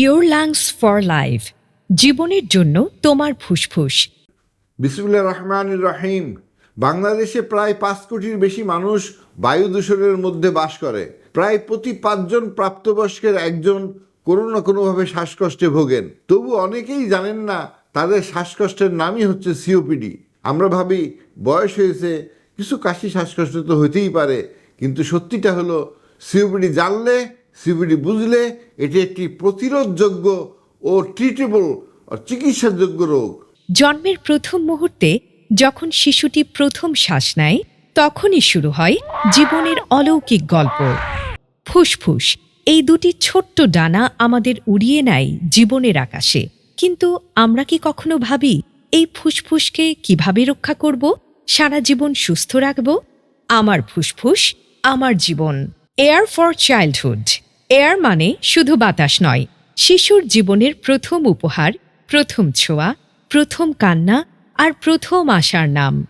Your lungs for life জীবনের জন্য তোমার ফুসফুস। বিসমুল্লাহ রহমান রহিম। বাংলাদেশে প্রায় পাঁচ কোটির বেশি মানুষ বায়ু দূষণের মধ্যে বাস করে। প্রায় প্রতি পাঁচজন প্রাপ্তবয়স্কের একজন কোনো না কোনোভাবে শ্বাসকষ্টে ভোগেন। তবু অনেকেই জানেন না, তাদের শ্বাসকষ্টের নামই হচ্ছে সিওপিডি আমরা ভাবি, বয়স হয়েছে, কিছু কাশি শ্বাসকষ্ট তো হতেই পারে, কিন্তু সত্যিটা হলো সিওপিডি জানলে সিওপিডি বুঝলে এটি একটি প্রতিরোধযোগ্য ও ট্রিটেবল চিকিৎসাযোগ্য রোগ। জন্মের প্রথম মুহূর্তে যখন শিশুটি প্রথম শ্বাস নেয়, তখনই শুরু হয় জীবনের অলৌকিক গল্প। ফুসফুস, এই দুটি ছোট্ট ডানা আমাদের উড়িয়ে নেয় জীবনের আকাশে। কিন্তু আমরা কি কখনো ভাবি, এই ফুসফুসকে কীভাবে রক্ষা করব? সারা জীবন সুস্থ রাখব? আমার ফুসফুস, আমার জীবন। Air for childhood. এয়ার মানে শুধু বাতাস নয়, শিশুর জীবনের প্রথম উপহার, প্রথম ছোঁয়া, প্রথম কান্না আর প্রথম আশার নাম।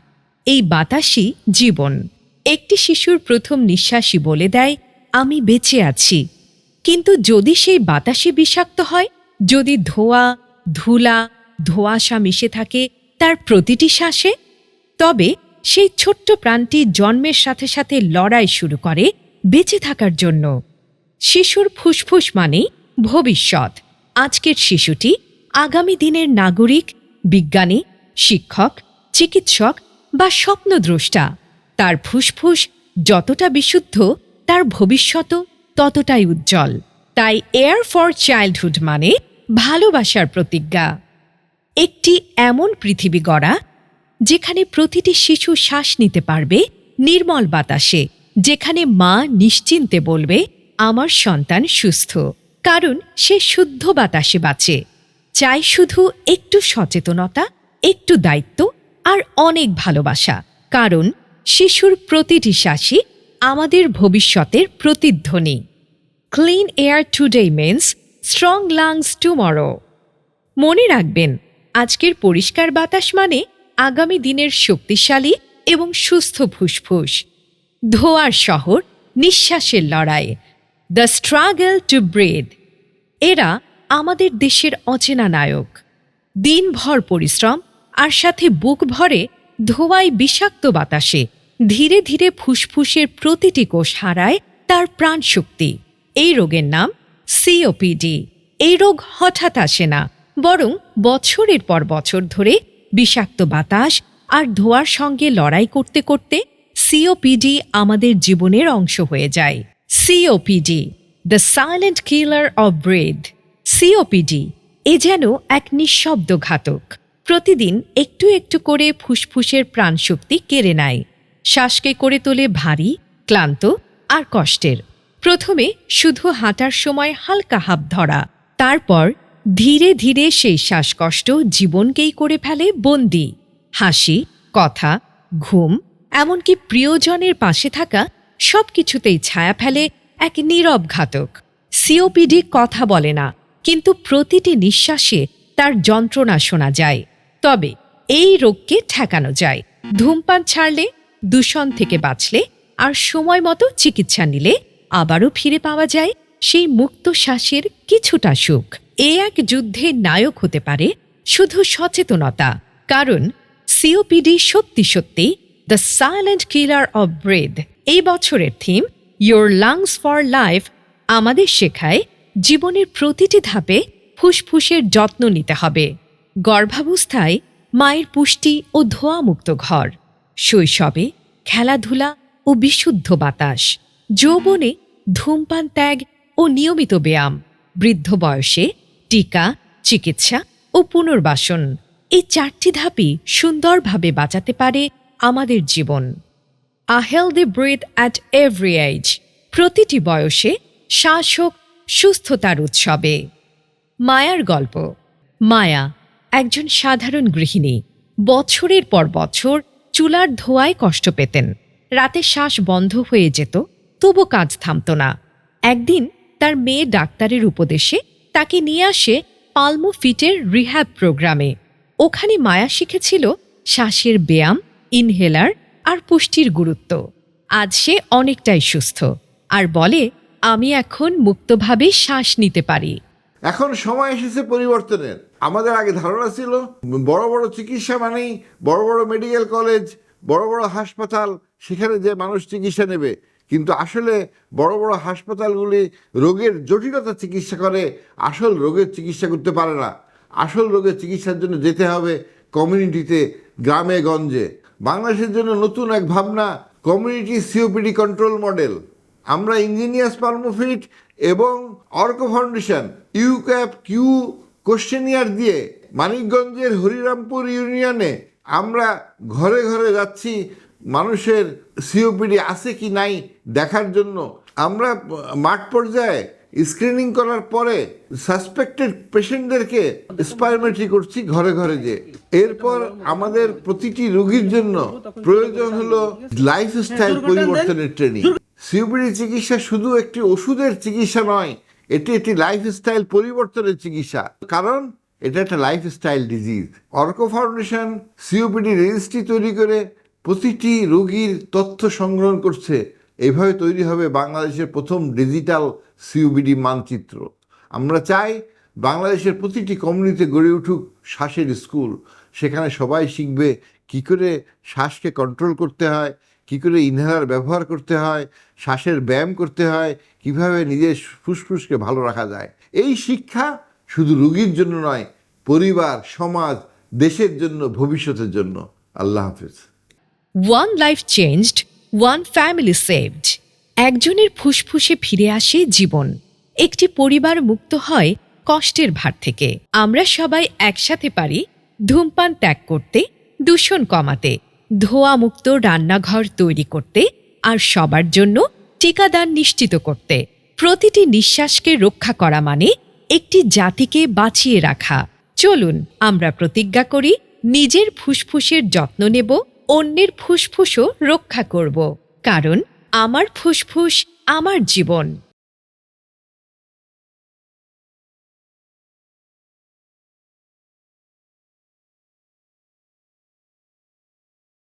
এই বাতাসই জীবন। একটি শিশুর প্রথম নিঃশ্বাসই বলে দেয়, আমি বেঁচে আছি। কিন্তু যদি সেই বাতাসে বিষাক্ত হয়, যদি ধোয়া, ধুলা, ধোঁয়াশা মিশে থাকে, তার প্রতিটি শ্বাসে? তবে সেই ছোট্ট প্রাণটি জন্মের সাথে সাথে লড়াই শুরু করে বেঁচে থাকার জন্য। শিশুর ফুসফুস মানে ভবিষ্যৎ। আজকের শিশুটি আগামী দিনের নাগরিক, বিজ্ঞানী, শিক্ষক, চিকিৎসক বা স্বপ্নদ্রষ্টা। তার ফুসফুস যতটা বিশুদ্ধ, তার ভবিষ্যতও ততটাই উজ্জ্বল। তাই এয়ার ফর চাইল্ডহুড মানে ভালোবাসার প্রতিজ্ঞা। একটি এমন পৃথিবী গড়া, যেখানে প্রতিটি শিশু শ্বাস নিতে পারবে নির্মল বাতাসে, যেখানে মা নিশ্চিন্তে বলবে আমার সন্তান সুস্থ। কারণ সে শুদ্ধ বাতাসে বাঁচে। চাই শুধু একটু সচেতনতা, একটু দায়িত্ব আর অনেক ভালোবাসা। কারণ শিশুর প্রতিটি শ্বাসই আমাদের ভবিষ্যতের প্রতিধ্বনি। Clean air today means strong lungs tomorrow মনে রাখবেন, আজকের পরিষ্কার বাতাস মানে আগামী দিনের শক্তিশালী এবং সুস্থ ফুসফুস। ধোয়ার শহর, নিঃশ্বাসের লড়াই। দ্য স্ট্রাগল টু ব্রেদ এরা আমাদের দেশের অচেনা নায়ক। দিনভর পরিশ্রম আর সাথে বুক ভরে ধোয়ায় বিষাক্ত বাতাসে ধীরে ধীরে ফুসফুসের প্রতিটি কোষ হারায় তার প্রাণশক্তি। এই রোগের নাম সিওপিডি এই রোগ হঠাৎ আসে না, বরং বছরের পর বছর ধরে বিষাক্ত বাতাস আর ধোয়ার সঙ্গে লড়াই করতে করতে সিওপিডি আমাদের জীবনের অংশ হয়ে যায়। COPD the silent killer of breath COPD এ যেন এক নিঃশব্দ ঘাতক। প্রতিদিন একটু একটু করে ফুসফুসের প্রাণশক্তি কেড়ে নেয়। শ্বাসকে করে তোলে ভারী, ক্লান্ত আর কষ্টের। প্রথমে শুধু হাঁটার সময় হালকা হাব ধরা, তারপর ধীরে ধীরে সেই শ্বাসকষ্ট জীবনকেই করে ফেলে বন্দি। হাসি, কথা, ঘুম, এমনকি প্রিয়জনের পাশে থাকা সব কিছুতেই ছায়া ফেলে এক নীরব ঘাতক। সিওপিডি কথা বলে না, কিন্তু প্রতিটি নিঃশ্বাসে তার যন্ত্রণা শোনা যায়। তবে এই রোগকে ঠেকানো যায়। ধূমপান ছাড়লে, দূষণ থেকে বাঁচলে, আর সময় মতো চিকিৎসা নিলে আবারও ফিরে পাওয়া যায় সেই মুক্ত শ্বাসের কিছুটা সুখ। এ এক যুদ্ধে নায়ক হতে পারে শুধু সচেতনতা, কারণ সিওপিডি সত্যি সত্যি the silent killer of breath এই বছরের theme your lungs for life আমাদের শেখায় জীবনের প্রতিটি ধাপে ফুসফুসের যত্ন নিতে হবে। গর্ভাবস্থায় মায়ের পুষ্টি ও ধোঁয়ামুক্ত ঘর, শৈশবে খেলাধুলা ও বিশুদ্ধ বাতাস, যৌবনে ধূমপান ত্যাগ ও নিয়মিত ব্যায়াম, বৃদ্ধ বয়সে টিকা, চিকিৎসা ও পুনর্বাসন। এই চারটি ধাপই সুন্দরভাবে বাঁচাতে পারে আমাদের জীবন। A healthy breath at every age প্রতিটি বয়সে শ্বাস হোক সুস্থতার উৎসবে। মায়ার গল্প। মায়া একজন সাধারণ গৃহিণী। বছরের পর বছর চুলার ধোয়ায় কষ্ট পেতেন। রাতে শ্বাস বন্ধ হয়ে যেত, তবু কাজ থামত না। একদিন তার মেয়ে ডাক্তারের উপদেশে তাকে নিয়ে আসে পালমো ফিটের রিহ্যাব প্রোগ্রামে। ওখানে মায়া শিখেছিল শ্বাসের ব্যায়াম, ইনহেলার আর পুষ্টির গুরুত্ব। আজ সে অনেকটাই সুস্থ। আর বলে, আমি এখন মুক্তভাবে শ্বাস নিতে পারি। এখন সময় এসেছে পরিবর্তনের। আমাদের আগে ধারণা ছিল, বড় বড় চিকিৎসা মানেই বড় বড় মেডিকেল কলেজ, বড় বড় হাসপাতাল, সেখানে যে মানুষ চিকিৎসা নেবে। কিন্তু আসলে বড় বড় হাসপাতালগুলি রোগের জটিলতা চিকিৎসা করে, আসল রোগের চিকিৎসা করতে পারে না। আসল রোগের চিকিৎসার জন্য যেতে হবে কমিউনিটিতে, গ্রামে, গঞ্জে। বাংলাদেশের জন্য নতুন এক ভাবনা কমিউনিটি সিওপিডি কন্ট্রোল মডেল আমরা ইঞ্জিনিয়ার্স পালমোফিট এবং Arko foundation UCAP Q questionnaire দিয়ে মানিকগঞ্জের হরিরামপুর ইউনিয়নে আমরা ঘরে ঘরে যাচ্ছি, মানুষের সিওপিডি আছে কি নাই দেখার জন্য। আমরা মাঠ পর্যায়ে স্ক্রিনিং করার পরে সাসপেক্টেড পেশেন্টদেরকে স্পাইরোমেট্রি করছি ঘরে ঘরে যে এরপর আমাদের প্রতিটি রোগীর জন্য প্রয়োজন হলো লাইফস্টাইল পরিবর্তনের ট্রেনিং সিওপিডি চিকিৎসা শুধু একটি ওষুধের চিকিৎসা নয় এটি একটি লাইফস্টাইল পরিবর্তনের চিকিৎসা। কারণ এটা একটা lifestyle disease Arko foundation COPD registry তৈরি করে প্রতিটি রোগীর তথ্য সংগ্রহ করছে। এইভাবে তৈরি হবে বাংলাদেশের প্রথম ডিজিটাল সিওবিডি মানচিত্র। আমরা চাই বাংলাদেশের প্রতিটি কমিউনিতে গড়ে উঠুক শ্বাসের স্কুল। সেখানে সবাই শিখবে কি করে শ্বাসকে কন্ট্রোল করতে হয়, কি করে ইনহেলার ব্যবহার করতে হয়, শ্বাসের ব্যায়াম করতে হয়, কীভাবে নিজের ফুসফুসকে ভালো রাখা যায়। এই শিক্ষা শুধু রুগীর জন্য নয়, পরিবার, সমাজ, দেশের জন্য, ভবিষ্যতের জন্য। আল্লাহ হাফিজ। One life changed one family saved একজনের ফুসফুসে ফিরে আসে জীবন। একটি পরিবার মুক্ত হয় কষ্টের ভার থেকে। আমরা সবাই একসাথে পারি ধূমপান ত্যাগ করতে, দূষণ কমাতে ধোয়া মুক্ত রান্নাঘর তৈরি করতে আর সবার জন্য টিকাদান নিশ্চিত করতে। প্রতিটি নিঃশ্বাসকে রক্ষা করা মানে একটি জাতিকে বাঁচিয়ে রাখা। চলুন আমরা প্রতিজ্ঞা করি, নিজের ফুসফুসের যত্ন নেব অন্যের ফুসফুসও রক্ষা করব। কারণ আমার ফুসফুস আমার জীবন।